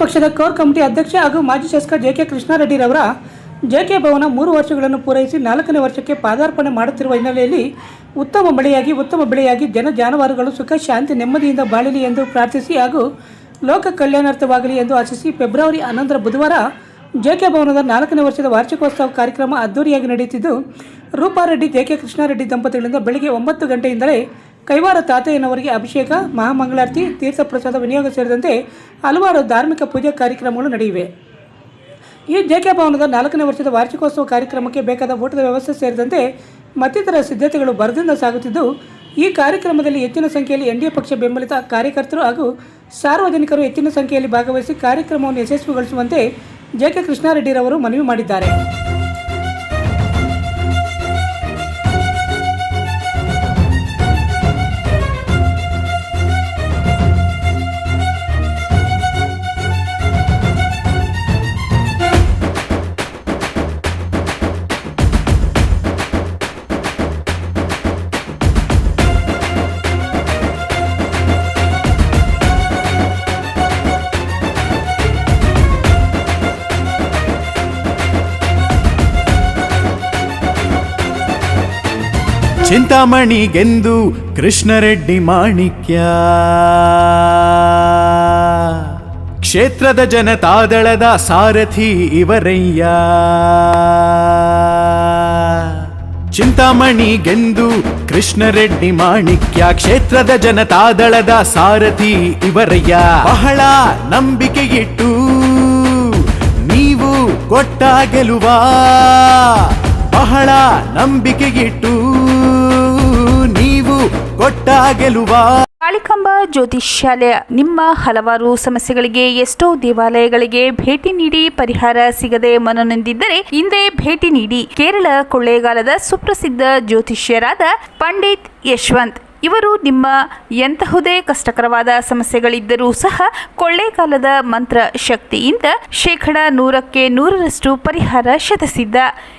ಪಕ್ಷದ core committee ಅಧ್ಯಕ್ಷ ಹಾಗೂ ಮಾಜಿ ಶಾಸಕ ಜೆ ಕೆ ಕೃಷ್ಣಾರೆಡ್ಡಿರವರ ಜೆ ಕೆ ಭವನ ಮೂರು ವರ್ಷಗಳನ್ನು ಪೂರೈಸಿ ನಾಲ್ಕನೇ ವರ್ಷಕ್ಕೆ ಪಾದಾರ್ಪಣೆ ಮಾಡುತ್ತಿರುವ ಹಿನ್ನೆಲೆಯಲ್ಲಿ ಉತ್ತಮ ಮಳೆಯಾಗಿ ಉತ್ತಮ ಬೆಳೆಯಾಗಿ ಜನ ಜಾನುವಾರುಗಳು ಸುಖ, ಶಾಂತಿ, ನೆಮ್ಮದಿಯಿಂದ ಬಾಳಲಿ ಎಂದು ಪ್ರಾರ್ಥಿಸಿ ಹಾಗೂ ಲೋಕ ಕಲ್ಯಾಣಾರ್ಥವಾಗಲಿ ಎಂದು ಆಶಿಸಿ ಫೆಬ್ರವರಿ ಹನ್ನೊಂದರ ಬುಧವಾರ ಜೆ ಕೆ ಭವನದ ನಾಲ್ಕನೇ ವರ್ಷದ ವಾರ್ಷಿಕೋತ್ಸವ ಕಾರ್ಯಕ್ರಮ ಅದ್ದೂರಿಯಾಗಿ ನಡೆಯುತ್ತಿದ್ದು, ರೂಪಾರೆಡ್ಡಿ ಜೆಕೆ ಕೃಷ್ಣಾರೆಡ್ಡಿ ದಂಪತಿಗಳಿಂದ ಬೆಳಗ್ಗೆ ಒಂಬತ್ತು ಗಂಟೆಯಿಂದಲೇ ಕೈವಾರ ತಾತಯ್ಯನವರಿಗೆ ಅಭಿಷೇಕ, ಮಹಾಮಂಗಳಾರತಿ ತೀರ್ಥ ಪ್ರಸಾದ ವಿನಿಯೋಗ ಸೇರಿದಂತೆ ಹಲವಾರು ಧಾರ್ಮಿಕ ಪೂಜಾ ಕಾರ್ಯಕ್ರಮಗಳು ನಡೆಯಿವೆ. ಈ ಜೆಕೆ ಭವನದ ನಾಲ್ಕನೇ ವರ್ಷದ ವಾರ್ಷಿಕೋತ್ಸವ ಕಾರ್ಯಕ್ರಮಕ್ಕೆ ಬೇಕಾದ ಊಟದ ವ್ಯವಸ್ಥೆ ಸೇರಿದಂತೆ ಮತ್ತಿತರ ಸಿದ್ಧತೆಗಳು ಭರದಿಂದ ಸಾಗುತ್ತಿದ್ದು, ಈ ಕಾರ್ಯಕ್ರಮದಲ್ಲಿ ಹೆಚ್ಚಿನ ಸಂಖ್ಯೆಯಲ್ಲಿ ಎನ್ಡಿಎ ಪಕ್ಷ ಬೆಂಬಲಿತ ಕಾರ್ಯಕರ್ತರು ಹಾಗೂ ಸಾರ್ವಜನಿಕರು ಹೆಚ್ಚಿನ ಸಂಖ್ಯೆಯಲ್ಲಿ ಭಾಗವಹಿಸಿ ಕಾರ್ಯಕ್ರಮವನ್ನು ಯಶಸ್ವಿಗೊಳಿಸುವಂತೆ ಜೆಕೆ ಕೃಷ್ಣಾರೆಡ್ಡಿರವರು ಮನವಿ ಮಾಡಿದ್ದಾರೆ. ಚಿಂತಾಮಣಿಗೆಂದು ಕೃಷ್ಣರೆಡ್ಡಿ ಮಾಣಿಕ್ಯ. ಕ್ಷೇತ್ರದ ಜನತಾದಳದ ಸಾರಥಿ ಇವರಯ್ಯ. ಚಿಂತಾಮಣಿಗೆಂದು ಕೃಷ್ಣರೆಡ್ಡಿ ಮಾಣಿಕ್ಯ. ಕ್ಷೇತ್ರದ ಜನತಾದಳದ ಸಾರಥಿ ಇವರಯ್ಯ. ಬಹಳ ನಂಬಿಕೆಯಿಟ್ಟು ನೀವು ಕೊಟ್ಟ ಗೆಲುವ ಬಹಳ ನಂಬಿಕೆಗಿಟ್ಟು ಕೊಟ್ಟ ಗೆಲುವ ಕಾಳಿಕಾಂಬ ಜ್ಯೋತಿಷ್ಯಾಲಯ ನಿಮ್ಮ ಹಲವಾರು ಸಮಸ್ಯೆಗಳಿಗೆ ಎಷ್ಟೋ ದೇವಾಲಯಗಳಿಗೆ ಭೇಟಿ ನೀಡಿ ಪರಿಹಾರ ಸಿಗದೆ ಮನನೊಂದಿದ್ದರೆ ಹಿಂದೆ ಭೇಟಿ ನೀಡಿ. ಕೇರಳ ಕೊಳ್ಳೇಗಾಲದ ಸುಪ್ರಸಿದ್ಧ ಜ್ಯೋತಿಷ್ಯರಾದ ಪಂಡಿತ್ ಯಶವಂತ್. ಇವರು ನಿಮ್ಮ ಎಂತಹುದೇ ಕಷ್ಟಕರವಾದ ಸಮಸ್ಯೆಗಳಿದ್ದರೂ ಸಹ ಕೊಳ್ಳೇಗಾಲದ ಮಂತ್ರ ಶಕ್ತಿಯಿಂದ ಶೇಕಡ ನೂರಕ್ಕೆ ನೂರರಷ್ಟು ಪರಿಹಾರ ಶತಸಿದ್ಧ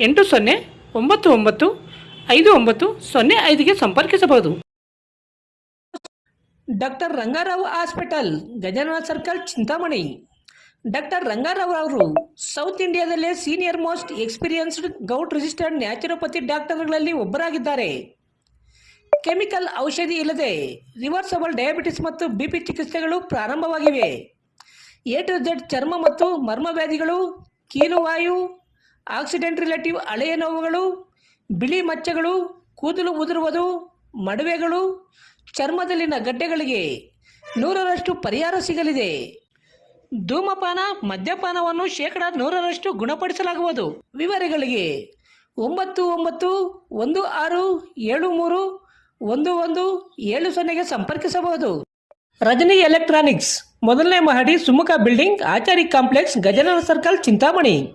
ಎಂಟು ಸೊನ್ನೆ ಒಂಬತ್ತು ಒಂಬತ್ತು ಐದು ಒಂಬತ್ತು ಸೊನ್ನೆ ಐದಿಗೆ ಸಂಪರ್ಕಿಸಬಹುದು. Doctor Rangarao hospital, Gajanana circle, Chintamani. Doctor Rangarao ಅವರು south ಇಂಡಿಯಾದಲ್ಲೇ senior most experienced gout registered naturopathy ಡಾಕ್ಟರ್ಗಳಲ್ಲಿ ಒಬ್ಬರಾಗಿದ್ದಾರೆ. ಕೆಮಿಕಲ್ ಔಷಧಿ ಇಲ್ಲದೆ ರಿವರ್ಸಬಲ್ ಡಯಾಬಿಟಿಸ್ ಮತ್ತು ಬಿ ಪಿ ಚಿಕಿತ್ಸೆಗಳು ಪ್ರಾರಂಭವಾಗಿವೆ. ಎ ಟು ಚರ್ಮ ಮತ್ತು ಮರ್ಮ ವ್ಯಾಧಿಗಳು ಕೀಲುವಾಯು ಆಕ್ಸಿಡೆಂಟ್ ರಿಲೇಟಿವ್, ಹಳೆಯ ನೋವುಗಳು, ಬಿಳಿ ಮಚ್ಚೆಗಳು, ಕೂದಲು ಉದುರುವುದು, ಮಡುವೆಗಳು, ಚರ್ಮದಲ್ಲಿನ ಗಡ್ಡೆಗಳಿಗೆ ನೂರರಷ್ಟು ಪರಿಹಾರ ಸಿಗಲಿದೆ. ಧೂಮಪಾನ, ಮದ್ಯಪಾನವನ್ನು ಶೇಕಡ ನೂರರಷ್ಟು ಗುಣಪಡಿಸಲಾಗುವುದು. ವಿವರಗಳಿಗೆ ಒಂಬತ್ತು ಒಂಬತ್ತು ಒಂದು ಆರು ಏಳು ಮೂರು ಒಂದು ಒಂದು ಏಳು ಸೊನ್ನೆಗೆ ಸಂಪರ್ಕಿಸಬಹುದು. ರಜನಿ ಎಲೆಕ್ಟ್ರಾನಿಕ್ಸ್, ಮೊದಲನೇ ಮಹಡಿ, Sumukha building, Achari complex Gajanana circle, Chintamani.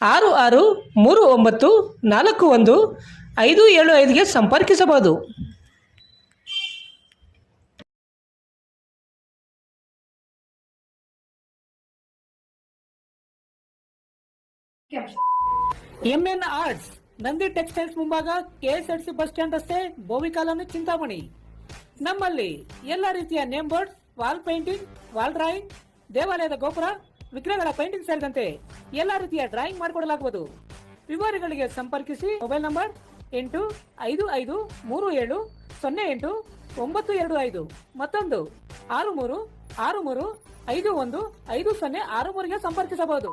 ಆರು ಆರು ಮೂರು ಒಂಬತ್ತು ನಾಲ್ಕು ಒಂದು ಐದು ಏಳು ಐದುಗೆ ಸಂಪರ್ಕಿಸಬಹುದು. ಎಂಎನ್ ಆರ್ಟ್ಸ್ ನಂದಿ ಟೆಕ್ಸ್ಟೈಲ್ಸ್ ಮುಂಭಾಗ ಕೆಎಸ್ಆರ್ಸಿ ಬಸ್ ಸ್ಟ್ಯಾಂಡ್ ರಸ್ತೆ ಕಾಲೋನಿ ಚಿಂತಾಮಣಿ. ನಮ್ಮಲ್ಲಿ ಎಲ್ಲ ರೀತಿಯ name board wall painting, wall drawing, ದೇವಾಲಯದ ಗೋಪುರ ವಿಗ್ರಹಗಳ ಪೇಂಟಿಂಗ್ ಸೇರಿದಂತೆ ಎಲ್ಲ ರೀತಿಯ ಡ್ರಾಯಿಂಗ್ ಮಾಡಿಕೊಡಲಾಗುವುದು. ವಿವರಗಳಿಗೆ ಸಂಪರ್ಕಿಸಿ ಮೊಬೈಲ್ ನಂಬರ್ ಎಂಟು ಐದು ಐದು ಮೂರು ಏಳು ಸೊನ್ನೆ ಎಂಟು ಒಂಬತ್ತು ಎರಡು ಐದು ಮತ್ತೊಂದು ಆರು ಮೂರು ಆರು ಮೂರು ಐದು ಒಂದು ಐದು ಸೊನ್ನೆ ಆರು ಮೂರಿಗೆ ಸಂಪರ್ಕಿಸಬಹುದು.